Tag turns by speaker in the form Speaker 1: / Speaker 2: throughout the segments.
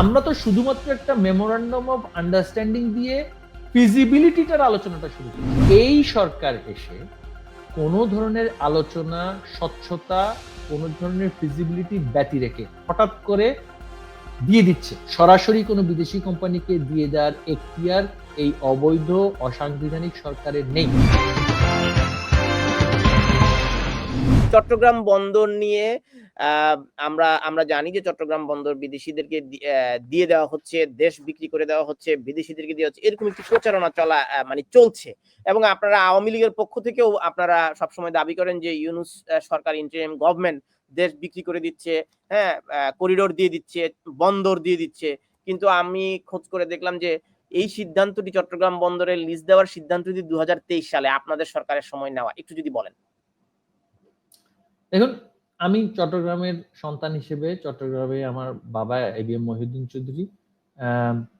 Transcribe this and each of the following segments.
Speaker 1: আমরা তো শুধুমাত্র একটা মেমোরান্ডাম অফ আন্ডারস্ট্যান্ডিং দিয়ে ফিজিবিলিটিটার আলোচনাটা শুরু করি। এই সরকার এসে কোনো ধরনের আলোচনা, স্বচ্ছতা, কোনো ধরনের ফিজিবিলিটি ব্যতি রেখে হঠাৎ করে দিয়ে দিচ্ছে। সরাসরি কোনো বিদেশি কোম্পানিকে দিয়ে দেওয়ার এখতিয়ার এই অবৈধ, অসাংবিধানিক সরকারের নেই।
Speaker 2: চট্টগ্রাম বন্দর নিয়ে আমরা আমরা জানি যে চট্টগ্রাম বন্দর বিদেশিদেরকে দিয়ে দেওয়া হচ্ছে, দেশ বিক্রি করে দেওয়া হচ্ছে, বিদেশিদেরকে দেওয়া হচ্ছে, এরকম একটি প্রচারণা চলা মানে চলছে। এবং আপনারা আওয়ামী লীগের পক্ষ থেকেও আপনারা সবসময় দাবি করেন যে ইউনুস সরকার ইন্টারিম গভর্নমেন্ট দেশ বিক্রি করে দিচ্ছে হ্যাঁ করিডোর দিয়ে দিচ্ছে, বন্দর দিয়ে দিচ্ছে। কিন্তু আমি খোঁজ করে দেখলাম যে এই সিদ্ধান্তটি চট্টগ্রাম বন্দরের লিজ দেওয়ার সিদ্ধান্তটি দু হাজার তেইশ সালে আপনাদের সরকারের সময় নেওয়া, একটু যদি বলেন।
Speaker 1: দেখুন, আমি চট্টগ্রামের সন্তান হিসেবে, চট্টগ্রামে আমার বাবা এবিএম মহিউদ্দিন চৌধুরী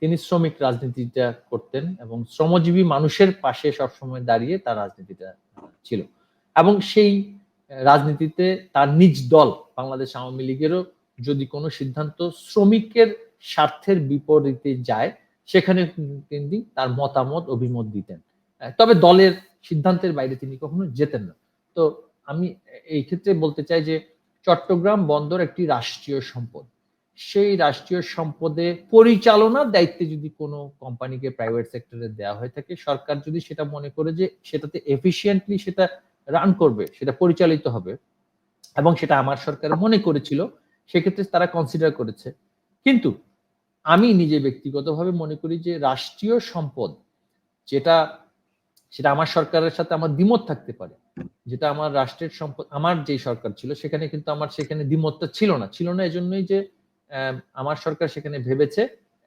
Speaker 1: তিনি শ্রমিক রাজনীতিটা করতেন এবং শ্রমজীবী মানুষের পাশে সবসময় দাঁড়িয়ে তার রাজনীতিটা ছিল। এবং সেই রাজনীতিতে তার নিজ দল, বাংলাদেশ আওয়ামী লীগেরও যদি কোনো সিদ্ধান্ত শ্রমিকের স্বার্থের বিপরীতে যায়, সেখানে তিনি তার মতামত, অভিমত দিতেন। তবে দলের সিদ্ধান্তের বাইরে তিনি কখনো যেতেন না। তো আমি এই ক্ষেত্রে বলতে চাই যে চট্টগ্রাম বন্দর একটি রাষ্ট্রীয় সম্পদ। সেই রাষ্ট্রীয় সম্পদে পরিচালনার দায়িত্বে যদি কোনো কোম্পানিকে প্রাইভেট সেক্টরে দেওয়া হয়ে থাকে, সরকার যদি সেটা মনে করে যে সেটাতে এফিসিয়েন্টলি সেটা রান করবে, সেটা পরিচালিত হবে এবং সেটা আমার সরকার মনে করেছিল, সেক্ষেত্রে তারা কনসিডার করেছে। কিন্তু আমি নিজে ব্যক্তিগতভাবে মনে করি যে রাষ্ট্রীয় সম্পদ যেটা সেটা আমার সরকারের সাথে আমার দ্বিমত থাকতে পারে। যেটা আমার রাষ্ট্রের সম্পদ, আমার যে সরকার ছিল, সেখানে কিন্তু আমার সেখানে দ্বিমতটা ছিল না। ছিল না এজন্যই যে আমার সরকার সেখানে ভেবেছে,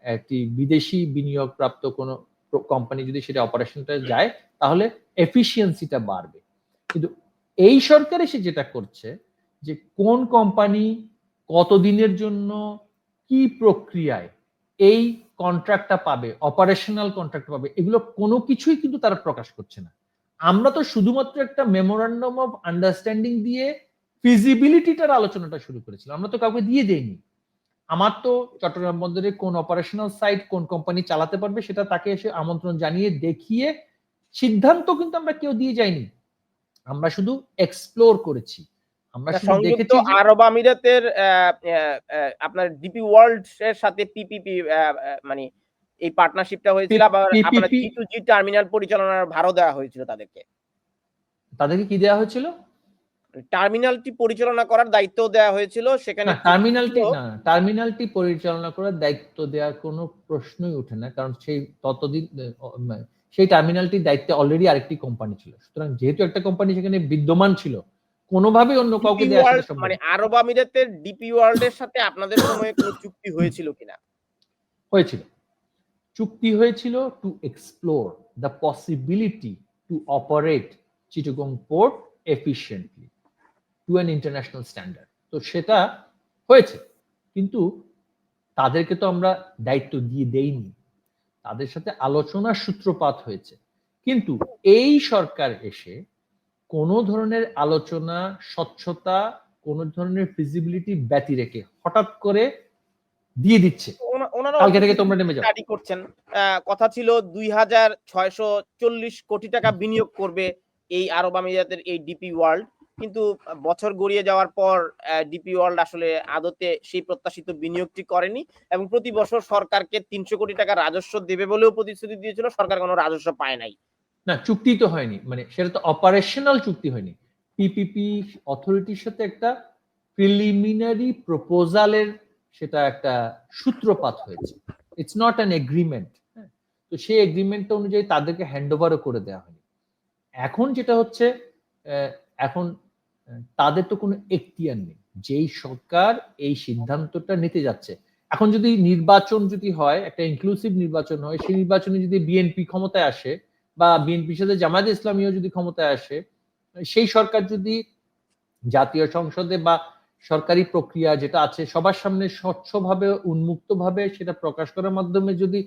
Speaker 1: একটি বিদেশি বিনিয়োগ প্রাপ্ত কোনো কোম্পানি যদি সেটা অপারেশনটা যায়, তাহলে এফিসিয়েন্সিটা বাড়বে। কিন্তু এই সরকার এসে যেটা করছে, যে কোন কোম্পানি কতদিনের জন্য কি প্রক্রিয়ায় এই কন্ট্রাক্টটা পাবে অপারেশনাল কন্ট্রাক্ট পাবে, এগুলো কোনো কিছুই কিন্তু তারা প্রকাশ করছে না। আমরা তো শুধুমাত্র একটা মেমোরান্ডাম অফ আন্ডারস্ট্যান্ডিং দিয়ে ফিজিবিলিটিটার আলোচনাটা শুরু করেছিলাম। আমরা তো কাউকে দিয়ে দেইনি। আমার তো চট্টগ্রাম বন্দরে কোন অপারেশনাল সাইট কোন কোম্পানি চালাতে পারবে সেটা তাকে এসে আমন্ত্রণ জানিয়ে দেখিয়ে সিদ্ধান্ত কিন্তু আমরা কেউ দিয়ে যাইনি আমরা শুধু এক্সপ্লোর করেছি। আমরা
Speaker 2: সংযুক্ত আরব আমিরাতের আপনার ডিপি ওয়ার্ল্ড এর সাথে পিপিপি মানে এই পার্টনারশিপটা হয়েছিল আবার আপনার জি টার্মিনাল পরিচালনার ভারও দেওয়া হয়েছিল তাদেরকে।
Speaker 1: তাদেরকে কি দেওয়া হয়েছিল?
Speaker 2: টার্মিনালটি পরিচালনা করার দায়িত্ব দেওয়া হয়েছিল সেখানে
Speaker 1: টার্মিনালটি না টার্মিনালটি পরিচালনা করার দায়িত্ব দেওয়ার কোনো প্রশ্নই ওঠে না কারণ সেই ততদিন মানে সেই টার্মিনালটির দায়িত্বে অলরেডি আরেকটি কোম্পানি ছিল। সুতরাং যেহেতু একটা কোম্পানি সেখানে বিদ্যমান ছিল কোনোভাবেই অন্য কাউকে দেওয়া সম্ভব
Speaker 2: মানে আরব আমিরাতের ডিপি ওয়ার্ল্ড এর সাথে আপনাদের সময়ে কোনো চুক্তি হয়েছিল কিনা?
Speaker 1: হয়েছিল। চুক্তি হয়েছিল to explore the possibility to operate Chittagong port efficiently to an international standard তো সেটা হয়েছে। কিন্তু তাদেরকে তো আমরা দায়িত্ব দিয়ে দেইনি। তাদের সাথে আলোচনার সূত্রপাত হয়েছে। কিন্তু এই সরকার এসে কোনো ধরনের আলোচনা স্বচ্ছতা কোনো ধরনের ফিজিবিলিটি ব্যতি রেখে হঠাৎ করে দিয়ে দিচ্ছে। কালকে থেকে তোমরা নেমে যাও।
Speaker 2: স্টাডি করছেন। কথা ছিল দুই হাজার ছয়শো চল্লিশ কোটি টাকা বিনিয়োগ করবে এই আরব আমিরাতের এই ডিপি ওয়ার্ল্ড কিন্তু বছর গড়িয়ে যাওয়ার পর ডিপি ওয়ার্ল্ড আসলে আদতে সেই প্রত্যাশিত বিনিয়োগটি করেনি এবং প্রতি বছর সরকারকে তিনশো কোটি টাকা রাজস্ব দেবে বলেও প্রতিশ্রুতি দিয়েছিল। সরকার কোনো রাজস্ব পায় নাই।
Speaker 1: না, চুক্তি তো হয়নি। মানে সেটা তো অপারেশনাল চুক্তি হয়নি। পিপিপি অথরিটির সাথে একটা প্রিলিমিনারি প্রপোজালের সেটা একটা সূত্রপাত হয়েছে। ইটস নট অ্যান এগ্রিমেন্ট তো সেই এগ্রিমেন্ট অনুযায়ী তাদেরকে হ্যান্ড করে দেওয়া হয়নি। এখন যেটা হচ্ছে এখন তাদের তো কোনো এখতিয়ার নেই। যেই সরকার এই সিদ্ধান্তটা নিতে যাচ্ছে। এখন যদি নির্বাচন যদি হয়, একটা ইনক্লুসিভ নির্বাচন হয়, সেই নির্বাচনে যদি বিএনপি ক্ষমতায় আসে বা বিএনপির সাথে জামায়াত ইসলামীও যদি ক্ষমতায় আসে, সেই সরকার যদি জাতীয় সংসদে বা সরকারি প্রক্রিয়া যেটা আছে, সবার সামনে স্বচ্ছভাবে, উন্মুক্তভাবে সেটা প্রকাশ করার মাধ্যমে যদি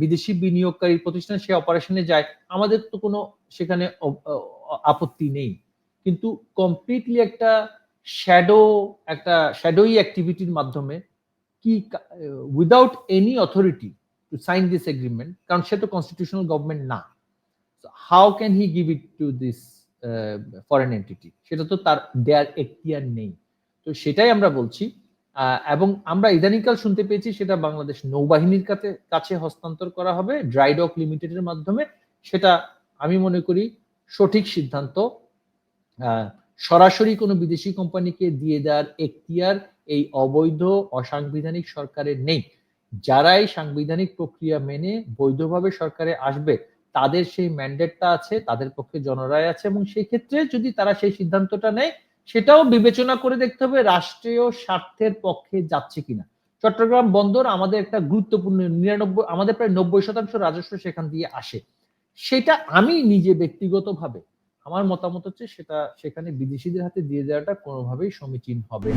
Speaker 1: বিদেশি বিনিয়োগকারী প্রতিষ্ঠান সে অপারেশনে যায়, আমাদের তো কোনো সেখানে আপত্তি নেই। কিন্তু কমপ্লিটলি একটা শ্যাডো একটা শ্যাডোই অ্যাক্টিভিটির মাধ্যমে কি without any authority to sign this agreement কারণ সে তো কনস্টিটিউশনাল গভর্নমেন্ট না। How can he give it to this foreign entity সেটা তো তার দেয়ার এখতিয়ার নেই। তো সেটাই আমরা বলছি। এবং আমরা ইদানিংকাল শুনতে পেয়েছি সেটা বাংলাদেশ নৌবাহিনীর কাছে কাছে হস্তান্তর করা হবে ড্রাইডক লিমিটেডের মাধ্যমে। সেটা আমি মনে করি সঠিক সিদ্ধান্ত। সরাসরি কোনো বিদেশি কোম্পানিকে দিয়ে দেওয়ার এখতিয়ার এই অবৈধ, অসাংবিধানিক সরকারের নেই। যারাই সাংবিধানিক প্রক্রিয়া মেনে বৈধভাবে সরকারে আসবে তাদের সেই ম্যান্ডেটটা আছে, তাদের পক্ষে জনরায় আছে এবং সেই ক্ষেত্রে যদি তারা সেই সিদ্ধান্তটা নেয়, সেটাও বিবেচনা করে দেখতে হবে রাষ্ট্রীয় স্বার্থের পক্ষে যাচ্ছে কিনা চট্টগ্রাম বন্দর আমাদের একটা গুরুত্বপূর্ণ নিরানব্বই, আমাদের প্রায় নব্বই শতাংশ রাজস্ব সেখান দিয়ে আসে সেটা আমি নিজে ব্যক্তিগতভাবে, আমার মতামত হচ্ছে সেটা সেখানে বিদেশিদের হাতে দিয়ে দেওয়াটা কোনোভাবেই সমীচীন হবে।